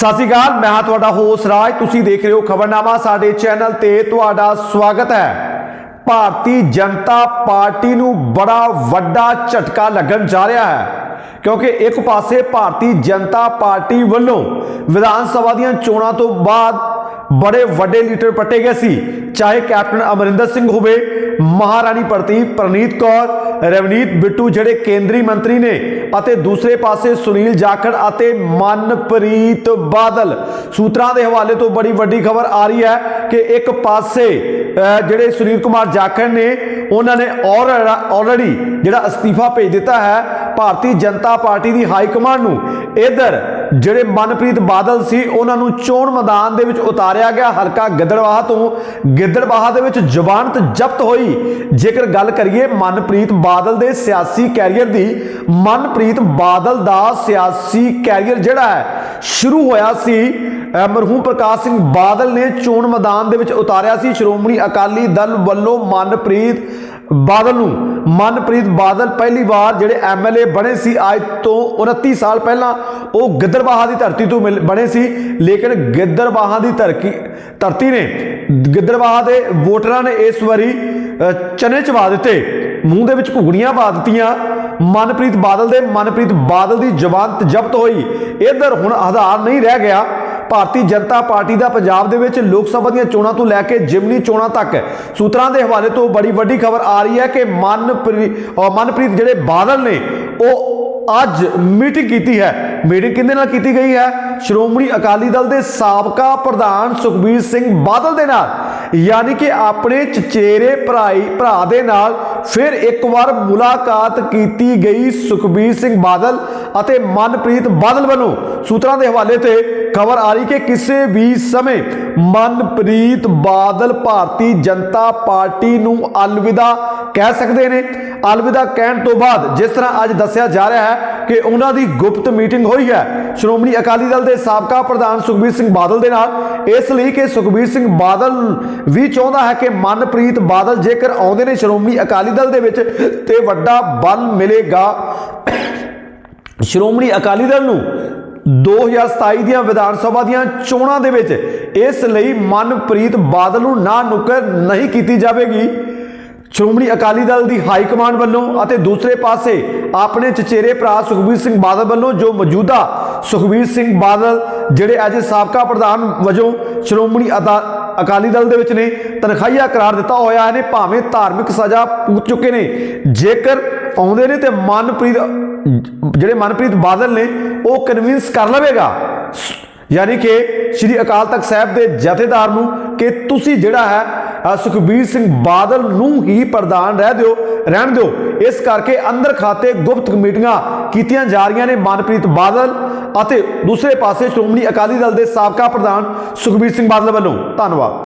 ਸਤਿ ਸ਼੍ਰੀ ਅਕਾਲ, ਮੈਂ ਹਾਂ ਤੁਹਾਡਾ ਹੋਸ਼ ਰਾਜ। ਤੁਸੀਂ ਦੇਖ ਰਹੇ ਹੋ ਖਬਰਨਾਮਾ, ਸਾਡੇ ਚੈਨਲ ਤੇ ਤੁਹਾਡਾ ਸਵਾਗਤ ਹੈ। ਭਾਰਤੀ ਜਨਤਾ ਪਾਰਟੀ ਨੂੰ ਬੜਾ ਵੱਡਾ ਝਟਕਾ ਲੱਗਣ ਜਾ ਰਿਹਾ ਹੈ, ਕਿਉਂਕਿ ਇੱਕ ਪਾਸੇ ਭਾਰਤੀ ਜਨਤਾ ਪਾਰਟੀ ਵੱਲੋਂ ਵਿਧਾਨ ਸਭਾ ਦੀਆਂ ਚੋਣਾਂ ਤੋਂ ਬਾਅਦ ਬੜੇ ਵੱਡੇ ਲੀਡਰ ਪੱਟੇ ਗਏ ਸੀ। ਚਾਹੇ ਕੈਪਟਨ ਅਮਰਿੰਦਰ ਸਿੰਘ ਹੋਵੇ, ਮਹਾਰਾਣੀ ਪ੍ਰਤੀਪ ਪ੍ਰਨੀਤ ਕੌਰ, ਰਵਨੀਤ ਬਿੱਟੂ ਜਿਹੜੇ ਕੇਂਦਰੀ ਮੰਤਰੀ ਨੇ ਅਤੇ ਦੂਸਰੇ ਪਾਸੇ ਸੁਨੀਲ ਜਾਖੜ ਅਤੇ ਮਨਪ੍ਰੀਤ ਬਾਦਲ। ਸੂਤਰਾਂ ਦੇ ਹਵਾਲੇ ਤੋਂ ਬੜੀ ਵੱਡੀ ਖਬਰ ਆ ਰਹੀ ਹੈ ਕਿ ਇੱਕ ਪਾਸੇ ਜਿਹੜੇ ਸੁਨੀਲ ਕੁਮਾਰ ਜਾਖੜ ਨੇ, ਉਹਨਾਂ ਨੇ ਆਲਰੇਡੀ ਜਿਹੜਾ ਅਸਤੀਫਾ ਭੇਜ ਦਿੱਤਾ ਹੈ ਭਾਰਤੀ ਜਨਤਾ ਪਾਰਟੀ ਦੀ ਹਾਈ ਕਮਾਂਡ ਨੂੰ ਇਧਰ ਜਿਹੜੇ ਮਨਪ੍ਰੀਤ ਬਾਦਲ ਸੀ, ਉਹਨਾਂ ਨੂੰ ਚੋਣ ਮੈਦਾਨ ਦੇ ਵਿੱਚ ਉਤਾਰਿਆ ਗਿਆ। ਹਲਕਾ ਗਿੱਦੜਵਾਹਾ ਤੋਂ ਗਿੱਦੜਵਾਹਾ ਦੇ ਵਿੱਚ ਜ਼ਬਾਨਤ ਜ਼ਬਤ ਹੋਈ। ਜੇਕਰ ਗੱਲ ਕਰੀਏ ਮਨਪ੍ਰੀਤ ਬਾਦਲ ਦੇ ਸਿਆਸੀ ਕੈਰੀਅਰ ਦੀ, ਮਨਪ੍ਰੀਤ ਬਾਦਲ ਦਾ ਸਿਆਸੀ ਕੈਰੀਅਰ ਜਿਹੜਾ ਹੈ, ਸ਼ੁਰੂ ਹੋਇਆ ਸੀ ਮਰਹੂਮ ਪ੍ਰਕਾਸ਼ ਸਿੰਘ ਬਾਦਲ ਨੇ ਚੋਣ ਮੈਦਾਨ ਦੇ ਵਿੱਚ ਉਤਾਰਿਆ ਸੀ। ਸ਼੍ਰੋਮਣੀ ਅਕਾਲੀ ਦਲ ਵੱਲੋਂ ਮਨਪ੍ਰੀਤ ਬਾਦਲ ਨੂੰ। ਮਨਪ੍ਰੀਤ ਬਾਦਲ ਪਹਿਲੀ ਵਾਰ ਜਿਹੜੇ ਐਮਐਲਏ ਬਣੇ ਸੀ ਅੱਜ ਤੋਂ 29 ਸਾਲ ਪਹਿਲਾਂ, ਉਹ ਗਿੱਦੜਬਾਹਾ ਦੀ ਧਰਤੀ ਤੋਂ ਮਿਲ- ਬਣੇ ਸੀ। ਲੇਕਿਨ ਗਿੱਦੜਬਾਹਾ ਦੀ ਧਰਤੀ ਧਰਤੀ ਨੇ, ਗਿੱਦੜਬਾਹਾ ਦੇ ਵੋਟਰਾਂ ਨੇ ਇਸ ਵਾਰੀ ਚਨੇ ਚਵਾ ਦਿੱਤੇ। ਮੂੰਹ ਦੇ ਵਿੱਚ ਘੁਗਣੀਆਂ ਪਾ ਦਿੱਤੀਆਂ। ਮਨਪ੍ਰੀਤ ਬਾਦਲ ਦੇ, ਮਨਪ੍ਰੀਤ ਬਾਦਲ ਦੀ ਜ਼ਬਾਨਤ ਜ਼ਬਤ ਹੋਈ। ਇਧਰ ਹੁਣ ਆਧਾਰ ਨਹੀਂ ਰਹਿ ਗਿਆ। ਭਾਰਤੀ ਜਨਤਾ ਪਾਰਟੀ ਦਾ ਪੰਜਾਬ ਦੇ ਵਿੱਚ ਲੋਕ ਸਭਾ ਦੀਆਂ ਚੋਣਾਂ ਤੋਂ ਲੈ ਕੇ ਜਿਮਨੀ ਚੋਣਾਂ ਤੱਕ। ਸੂਤਰਾਂ ਦੇ ਹਵਾਲੇ ਤੋਂ ਬੜੀ ਵੱਡੀ ਖਬਰ ਆ ਰਹੀ ਹੈ ਕਿ ਮਨਪ੍ਰੀਤ ਮਨਪ੍ਰੀਤ ਜਿਹੜੇ ਬਾਦਲ ਨੇ, ਉਹ ਅੱਜ ਮੀਟਿੰਗ ਕੀਤੀ ਹੈ। ਮੀਟਿੰਗ ਕਿਹਦੇ ਨਾਲ ਕੀਤੀ ਗਈ ਹੈ? ਸ਼੍ਰੋਮਣੀ ਅਕਾਲੀ ਦਲ ਦੇ ਸਾਬਕਾ ਪ੍ਰਧਾਨ ਸੁਖਬੀਰ ਸਿੰਘ ਬਾਦਲ ਦੇ ਨਾਲ। ਯਾਨੀ ਕਿ ਆਪਣੇ ਚਚੇਰੇ ਭਰਾਈ ਭਰਾ ਦੇ ਨਾਲ ਫਿਰ ਇੱਕ ਵਾਰ ਮੁਲਾਕਾਤ ਕੀਤੀ ਗਈ ਸੁਖਬੀਰ ਸਿੰਘ ਬਾਦਲ। ਅਤੇ ਮਨਪ੍ਰੀਤ ਬਾਦਲ ਵੱਲੋਂ ਸੂਤਰਾਂ ਦੇ ਹਵਾਲੇ ਤੇ ਖਬਰ ਆ ਰਹੀ ਕਿ ਕਿਸੇ ਵੀ ਸਮੇਂ ਮਨਪ੍ਰੀਤ ਬਾਦਲ ਭਾਰਤੀ ਜਨਤਾ ਪਾਰਟੀ ਨੂੰ ਅਲਵਿਦਾ ਕਹਿ ਸਕਦੇ ਨੇ। ਅਲਵਿਦਾ ਕਹਿਣ ਤੋਂ ਬਾਅਦ ਜਿਸ ਤਰ੍ਹਾਂ ਅੱਜ ਦੱਸਿਆ ਜਾ ਰਿਹਾ ਹੈ ਕਿ ਉਹਨਾਂ ਦੀ ਗੁਪਤ ਮੀਟਿੰਗ ਹੋਈ ਹੈ, ਸ਼੍ਰੋਮਣੀ ਅਕਾਲੀ ਦਲ ਦੇ ਸਾਬਕਾ ਪ੍ਰਧਾਨ ਸੁਖਬੀਰ ਸਿੰਘ ਬਾਦਲ ਦੇ ਨਾਲ। ਇਸ ਲਈ ਕਿ ਸੁਖਬੀਰ ਸਿੰਘ ਬਾਦਲ ਵੀ ਚਾਹੁੰਦਾ ਹੈ ਕਿ ਮਨਪ੍ਰੀਤ ਬਾਦਲ ਜੇਕਰ ਆਉਂਦੇ ਨੇ ਸ਼੍ਰੋਮਣੀ ਅਕਾਲੀ ਦਲ ਦੇ ਵਿੱਚ ਤੇ ਵੱਡਾ ਬਲ ਮਿਲੇਗਾ। ਸ਼੍ਰੋਮਣੀ ਅਕਾਲੀ ਦਲ ਨੂੰ 2027 ਦੀਆਂ ਵਿਧਾਨ ਸਭਾ ਦੀਆਂ ਚੋਣਾਂ ਦੇ ਵਿੱਚ ਇਸ ਲਈ ਮਨਪ੍ਰੀਤ ਬਾਦਲ ਨੂੰ ਨਾ ਨੁਕਰ ਨਹੀਂ ਕੀਤੀ ਜਾਵੇਗੀ। ਸ਼੍ਰੋਮਣੀ ਅਕਾਲੀ ਦਲ ਦੀ ਹਾਈ ਕਮਾਂਡ ਵੱਲੋਂ ਅਤੇ ਦੂਸਰੇ ਪਾਸੇ ਆਪਣੇ ਚਚੇਰੇ ਭਰਾ ਸੁਖਬੀਰ ਸਿੰਘ ਬਾਦਲ ਵੱਲੋਂ ਜੋ ਮੌਜੂਦਾ ਸੁਖਬੀਰ ਸਿੰਘ ਬਾਦਲ, ਜਿਹੜੇ ਅੱਜ ਸਾਬਕਾ ਪ੍ਰਧਾਨ ਵਜੋਂ ਸ਼੍ਰੋਮਣੀ ਅਦਾ- ਅਕਾਲੀ ਦਲ ਦੇ ਵਿੱਚ ਨੇ, ਤਨਖਾਹੀਆ ਕਰਾਰ ਦਿੱਤਾ ਹੋਇਆ ਨੇ, ਭਾਵੇਂ ਧਾਰਮਿਕ ਸਜ਼ਾ ਪੂਤ ਚੁੱਕੇ ਨੇ। ਜੇਕਰ ਆਉਂਦੇ ਨੇ ਤੇ ਮਨਪ੍ਰੀਤ ਜਿਹੜੇ ਮਨਪ੍ਰੀਤ ਬਾਦਲ ਨੇ, ਉਹ ਕਨਵਿੰਸ ਕਰ ਲਵੇਗਾ। ਯਾਨੀ ਕਿ ਸ੍ਰੀ ਅਕਾਲ ਤਖਤ ਸਾਹਿਬ ਦੇ ਜਥੇਦਾਰ ਨੂੰ ਕਿ ਤੁਸੀਂ ਜਿਹੜਾ ਹੈ ਸੁਖਬੀਰ ਸਿੰਘ ਬਾਦਲ ਨੂੰ ਹੀ ਪ੍ਰਧਾਨ ਰਹਿ ਦਿਓ, ਰਹਿਣ ਦਿਓ। ਇਸ ਕਰਕੇ ਅੰਦਰ ਖਾਤੇ ਗੁਪਤ ਮੀਟਿੰਗਾਂ ਕੀਤੀਆਂ ਜਾ ਰਹੀਆਂ ਨੇ ਮਨਪ੍ਰੀਤ ਬਾਦਲ ਅਤੇ ਦੂਸਰੇ ਪਾਸੇ ਸ਼੍ਰੋਮਣੀ ਅਕਾਲੀ ਦਲ ਦੇ ਸਾਬਕਾ ਪ੍ਰਧਾਨ ਸੁਖਬੀਰ ਸਿੰਘ ਬਾਦਲ ਵੱਲੋਂ। ਧੰਨਵਾਦ।